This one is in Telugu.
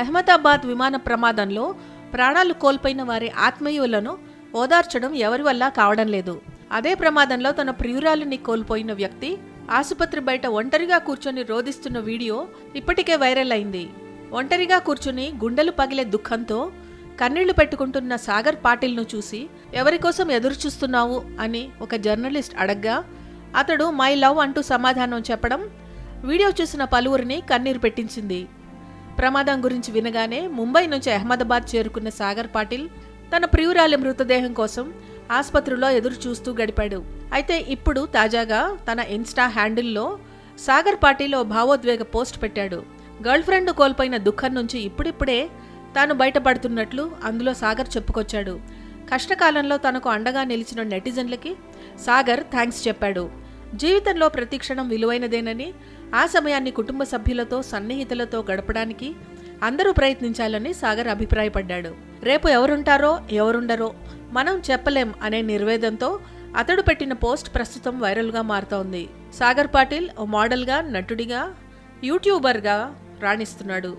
అహ్మదాబాద్ విమాన ప్రమాదంలో ప్రాణాలు కోల్పోయిన వారి ఆత్మీయులను ఓదార్చడం ఎవరి వల్ల కావడం లేదు. అదే ప్రమాదంలో తన ప్రియురాలిని కోల్పోయిన వ్యక్తి ఆసుపత్రి బయట ఒంటరిగా కూర్చొని రోధిస్తున్న వీడియో ఇప్పటికే వైరల్ అయింది. ఒంటరిగా కూర్చుని గుండెలు పగిలే దుఃఖంతో కన్నీళ్ళు పెట్టుకుంటున్న సాగర్ పాటిల్ను చూసి ఎవరి కోసం ఎదురుచూస్తున్నావు అని ఒక జర్నలిస్ట్ అడగ్గా అతడు మై లవ్ అంటూ సమాధానం చెప్పడం వీడియో చూసిన పలువురిని కన్నీరు పెట్టించింది. ప్రమాదం గురించి వినగానే ముంబై నుంచి అహ్మదాబాద్ చేరుకున్న సాగర్ పాటిల్ తన ప్రియురాలి మృతదేహం కోసం ఆసుపత్రిలో ఎదురు చూస్తూ గడిపాడు. అయితే ఇప్పుడు తాజాగా తన ఇన్స్టా హ్యాండిల్లో సాగర్ పాటిల్ ఓ భావోద్వేగ పోస్ట్ పెట్టాడు. గర్ల్ ఫ్రెండ్ కోల్పోయిన దుఃఖం నుంచి ఇప్పుడిప్పుడే తాను బయటపడుతున్నట్లు అందులో సాగర్ చెప్పుకొచ్చాడు. కష్టకాలంలో తనకు అండగా నిలిచిన నెటిజన్లకి సాగర్ థ్యాంక్స్ చెప్పాడు. జీవితంలో ప్రతి క్షణం విలువైనదేనని ఆ సమయాన్ని కుటుంబ సభ్యులతో సన్నిహితులతో గడపడానికి అందరూ ప్రయత్నించాలని సాగర్ అభిప్రాయపడ్డాడు. రేపు ఎవరుంటారో ఎవరుండరో మనం చెప్పలేం అనే నిర్వేదంతో అతడు పెట్టిన పోస్ట్ ప్రస్తుతం వైరల్గా మారుతోంది. సాగర్ పాటిల్ ఓ మోడల్గా నటుడిగా యూట్యూబర్గా రాణిస్తున్నాడు.